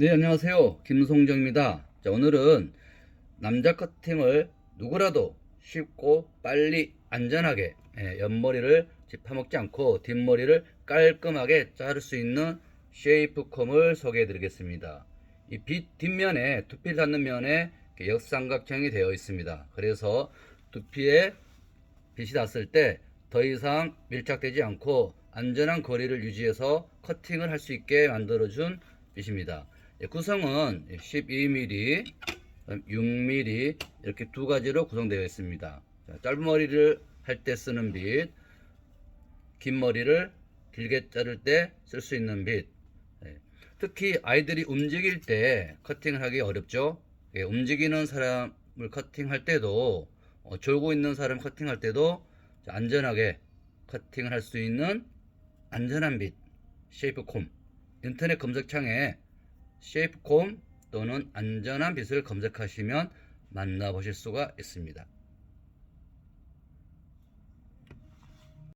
네, 안녕하세요. 김송정입니다. 자, 오늘은 남자 커팅을 누구라도 쉽고 빨리 안전하게 예, 옆머리를 짚어먹지 않고 뒷머리를 깔끔하게 자를 수 있는 쉐이프콤을 소개해 드리겠습니다. 이 빛 뒷면에 두피를 닿는 면에 역삼각형이 되어 있습니다. 그래서 두피에 빛이 닿았을 때 더 이상 밀착되지 않고 안전한 거리를 유지해서 커팅을 할 수 있게 만들어준 빛입니다. 예, 구성은 12mm, 6mm 이렇게 두 가지로 구성되어 있습니다. 자, 짧은 머리를 할 때 쓰는 빛, 긴 머리를 길게 자를 때 쓸 수 있는 빛. 예, 특히 아이들이 움직일 때 커팅을 하기 어렵죠. 예, 움직이는 사람을 커팅할 때도 어, 졸고 있는 사람 커팅할 때도 자, 안전하게 커팅을 할 수 있는 안전한 빛 쉐이프콤 인터넷 검색창에 쉐이프콤 또는 안전한 빛을 검색하시면 만나보실 수가 있습니다.